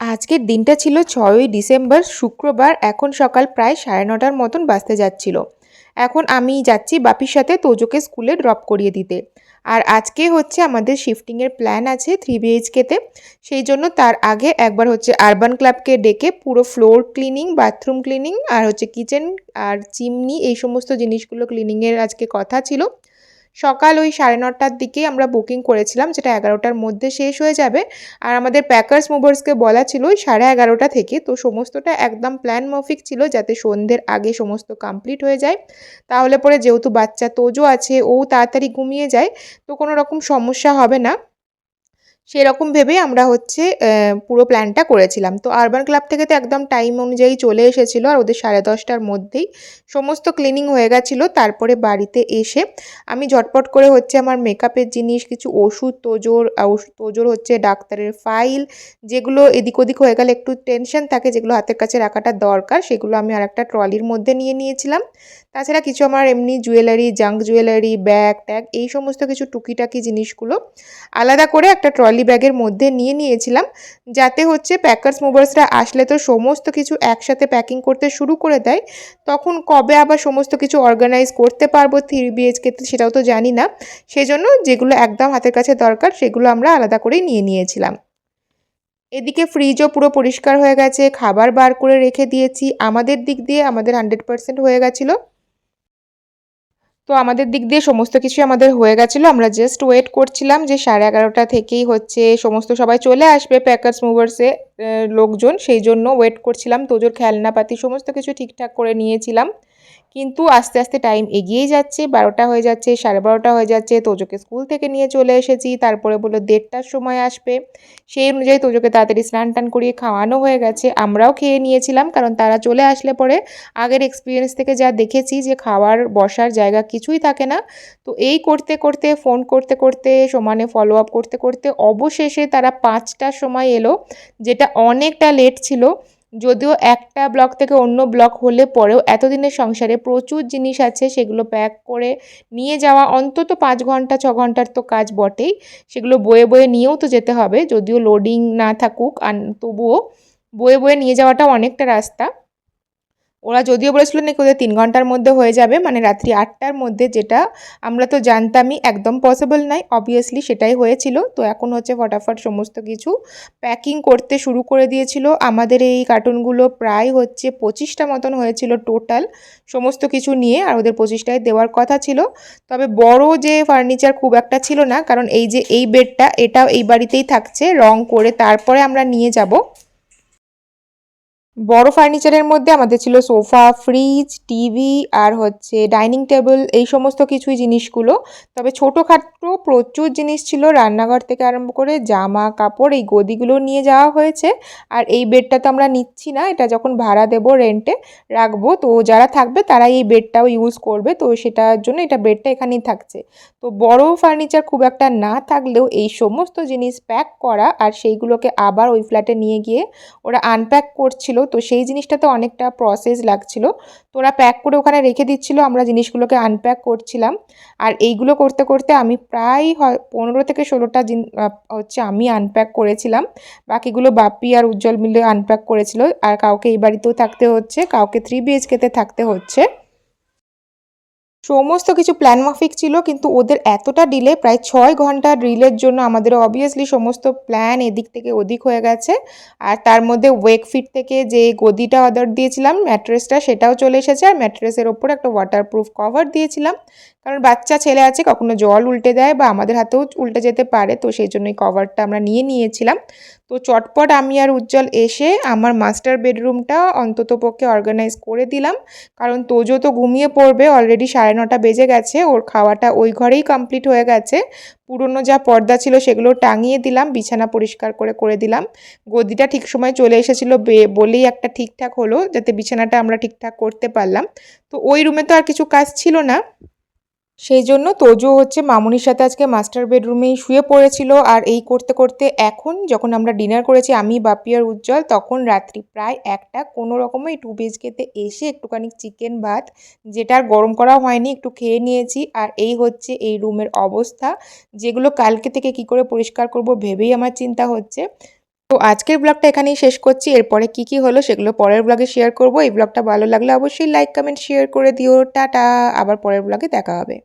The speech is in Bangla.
আজকের দিনটা ছিল ছয়ই ডিসেম্বর, শুক্রবার। এখন সকাল প্রায় সাড়ে নটার মতন বাজতে যাচ্ছিল। এখন আমি যাচ্ছি বাপির সাথে তোজোকে স্কুলে ড্রপ করিয়ে দিতে। আর আজকে হচ্ছে আমাদের শিফটিংয়ের প্ল্যান আছে থ্রি বিএইচকেতে। সেই জন্য তার আগে একবার হচ্ছে আরবান ক্লাবকে ডেকে পুরো ফ্লোর ক্লিনিং, বাথরুম ক্লিনিং আর হচ্ছে কিচেন আর চিমনি এই সমস্ত জিনিসগুলো ক্লিনিংয়ের আজকে কথা ছিল। সকাল ওই সাড়ে নটার দিকেই আমরা বুকিং করেছিলাম, যেটা এগারোটার মধ্যে শেষ হয়ে যাবে। আর আমাদের প্যাকার্স মুভার্সকে বলা ছিল ওই সাড়ে এগারোটা থেকে। তো সমস্তটা একদম প্ল্যান মাফিক ছিল যাতে সন্ধ্যের আগে সমস্ত কমপ্লিট হয়ে যায়। তাহলে পরে যেহেতু বাচ্চা তোজো আছে, ও তাড়াতাড়ি ঘুমিয়ে যায়, তো কোনো রকম সমস্যা হবে না। সেরকম ভেবেই আমরা হচ্ছে পুরো প্ল্যানটা করেছিলাম। তো আরবান ক্লাব থেকে তো একদম টাইম অনুযায়ী চলে এসেছিল, আর ওদের সাড়ে দশটার মধ্যেই সমস্ত ক্লিনিং হয়ে গেছিল। তারপরে বাড়িতে এসে আমি ঝটপট করে হচ্ছে আমার মেকআপের জিনিস, কিছু ওষুধ, তোজোর তোজোর হচ্ছে ডাক্তারের ফাইল যেগুলো এদিক ওদিক হয়ে গেলে একটু টেনশন থাকে, যেগুলো হাতের কাছে রাখাটা দরকার, সেগুলো আমি আর একটা ট্রলির মধ্যে নিয়ে নিয়েছিলাম। তাছাড়া কিছু আমার এমনি jewellery junk jewellery bag tag এই সমস্ত কিছু টুকিটাকি জিনিসগুলো আলাদা করে একটা ট্রলি ব্যাগের মধ্যে নিয়ে নিয়েছিলাম। যাতে হচ্ছে প্যাকার্স মুভার্সরা আসলে তো সমস্ত কিছু একসাথে প্যাকিং করতে শুরু করে দেয়, তখন কবে আবার সমস্ত কিছু অর্গানাইজ করতে পারব থ্রি বিএইচকেতে সেটাও তো জানি না। সেজন্য যেগুলো একদম হাতের কাছে দরকার সেগুলো আমরা আলাদা করেই নিয়ে নিয়েছিলাম। এদিকে ফ্রিজও পুরো পরিষ্কার হয়ে গেছে, খাবার বার করে রেখে দিয়েছি। আমাদের দিক দিয়ে আমাদের হান্ড্রেড পার্সেন্ট হয়ে গেছিল। তো আমাদের দিক দিয়ে সমস্ত কিছুই আমাদের হয়ে গেছিল। আমরা জাস্ট ওয়েট করছিলাম যে সাড়ে এগারোটা থেকেই হচ্ছে সমস্ত সবাই চলে আসবে প্যাকার্স মুভার্সে লোকজন। সেই জন্য ওয়েট করছিলাম। তোজোর খেলনাপাতি সমস্ত কিছু ঠিকঠাক করে নিয়েছিলাম। কিন্তু আস্তে আস্তে টাইম এগিয়েই যাচ্ছে। বারোটা হয়ে যাচ্ছে, সাড়ে বারোটা হয়ে যাচ্ছে। তোজোকে স্কুল থেকে নিয়ে চলে এসেছি। তারপরে বলল দেড়টার সময় আসবে। সেই অনুযায়ী তোজোকে তাড়াতাড়ি স্নান টান করিয়ে খাওয়ানো হয়ে গেছে। আমরাও খেয়ে নিয়েছিলাম কারণ তারা চলে আসলে পরে আগের এক্সপিরিয়েন্স থেকে যা দেখেছি যে খাওয়ার, বসার জায়গা কিছুই থাকে না। তো এই করতে করতে ফোন করতে করতে, সমানে ফলো আপ করতে করতে অবশেষে তারা পাঁচটার সময় এলো, যেটা অনেকটা লেট ছিল। যদিও একটা ব্লক থেকে অন্য ব্লক হলে পরেও এতদিনের সংসারে প্রচুর জিনিস আছে, সেগুলো প্যাক করে নিয়ে যাওয়া অন্তত পাঁচ ঘণ্টা, ছ ঘণ্টার তো কাজ বটেই। সেগুলো বয়ে বয়ে নিয়েও তো যেতে হবে, যদিও লোডিং না থাকুক, আর তবুও বয়ে বয়ে নিয়ে যাওয়াটা অনেকটা রাস্তা। ওরা যদিও বলেছিল নাকি ওদের তিন ঘণ্টার মধ্যে হয়ে যাবে মানে রাত্রি আটটার মধ্যে যেটা আমরা তো জানতামই, একদম পসিবল নাই অবভিয়াসলি সেটাই হয়েছিল। তো এখন হচ্ছে ফটাফট সমস্ত কিছু প্যাকিং করতে শুরু করে দিয়েছিল। আমাদের এই কার্টুনগুলো প্রায় হচ্ছে পঁচিশটা মতন হয়েছিল টোটাল সমস্ত কিছু নিয়ে, আর ওদের পঁচিশটায় দেওয়ার কথা ছিল। তবে বড় যে ফার্নিচার খুব একটা ছিল না, কারণ এই যে এই বেডটা এটাও এই বাড়িতেই থাকছে, রং করে তারপরে আমরা নিয়ে যাব। বড় ফার্নিচারের মধ্যে আমাদের ছিল সোফা, ফ্রিজ, টিভি আর হচ্ছে ডাইনিং টেবিল, এই সমস্ত কিছুই জিনিসগুলো। তবে ছোটোখাটো প্রচুর জিনিস ছিল রান্নাঘর থেকে আরম্ভ করে জামা, কাপড়, এই গদিগুলো নিয়ে যাওয়া হয়েছে। আর এই বেডটা তো আমরা নিচ্ছি না, এটা যখন ভাড়া দেবো রেন্টে রাখব। তো যারা থাকবে তারা এই বেডটাও ইউজ করবে। তো সেটার জন্য এটা বেডটা এখানেই থাকছে। তো বড় ফার্নিচার খুব একটা না থাকলেও এই সমস্ত জিনিস প্যাক করা আর সেইগুলোকে আবার ওই ফ্ল্যাটে নিয়ে গিয়ে ওরা আনপ্যাক করছিল। তো সেই জিনিসটাতে অনেকটা প্রসেস লাগছিল। তো ওরা প্যাক করে ওখানে রেখে দিচ্ছিল, আমরা জিনিসগুলোকে আনপ্যাক করছিলাম। আর এইগুলো করতে করতে আমি প্রায় হয় পনেরো থেকে ষোলোটা জিন হচ্ছে আমি আনপ্যাক করেছিলাম। বাকিগুলো বাপি আর উজ্জ্বল মিলে আনপ্যাক করেছিল। আর কাউকে এই বাড়িতেও থাকতে হচ্ছে, কাউকে থ্রি বিএইচকেতে থাকতে হচ্ছে। সমস্ত কিছু প্ল্যান মাফিক ছিল, কিন্তু ওদের এতটা ডিলে প্রায় ছয় ঘণ্টা রিলের জন্য আমাদের অবভিয়াসলি সমস্ত প্ল্যান এদিক থেকে ওদিক হয়ে গেছে। আর তার মধ্যে ওয়েক ফিট থেকে যে গদিটা অর্ডার দিয়েছিলাম ম্যাট্রেসটা সেটাও চলে এসেছে। আর ম্যাট্রেসের ওপরে একটা ওয়াটারপ্রুফ কভার দিয়েছিলাম। কারণ বাচ্চা ছেলে আছে, কখনো জল উল্টে দেয় বা আমাদের হাতেও উল্টে যেতে পারে, তো সেই জন্যই কভারটা আমরা নিয়ে নিয়েছিলাম। তো চটপট আমি আর উজ্জ্বল এসে আমার মাস্টার বেডরুমটা অন্তত পক্ষে অর্গানাইজ করে দিলাম। কারণ তোজো তো ঘুমিয়ে পড়বে অলরেডি সাড়ে নটা বেজে গেছে, ওর খাওয়াটা ওই ঘরেই কমপ্লিট হয়ে গেছে। পুরনো যা পর্দা ছিল সেগুলো টাঙিয়ে দিলাম, বিছানা পরিষ্কার করে করে দিলাম। গদিটা ঠিক সময় চলে এসেছিল বলেই একটা ঠিকঠাক হলো, যাতে বিছানাটা আমরা ঠিকঠাক করতে পারলাম। তো ওই রুমে তো আর কিছু কাজ ছিল না। সেই জন্য তোজো হচ্ছে মামুনির সাথে আজকে মাস্টার বেডরুমেই শুয়ে পড়েছিল। আর এই করতে করতে এখন যখন আমরা ডিনার করেছি, আমি বাপি আর উজ্জ্বল, তখন রাত্রি প্রায় একটা, কোনো রকমে টু বিএচকেতে এসে একটুখানি চিকেন ভাত, যেটা আর গরম করা হয়নি, একটু খেয়ে নিয়েছি। আর এই হচ্ছে এই রুমের অবস্থা, যেগুলো কালকে থেকে কি করে পরিষ্কার করব ভেবেই আমার চিন্তা হচ্ছে। তো আজকের ব্লগটা এখানেই শেষ করছি। এরপরে কি কি হলো সেগুলো পরের ব্লগে শেয়ার করব। এই ব্লগটা ভালো লাগলে অবশ্যই লাইক কমেন্ট শেয়ার করে দিও। টাটা! আবার পরের ব্লগে দেখা হবে।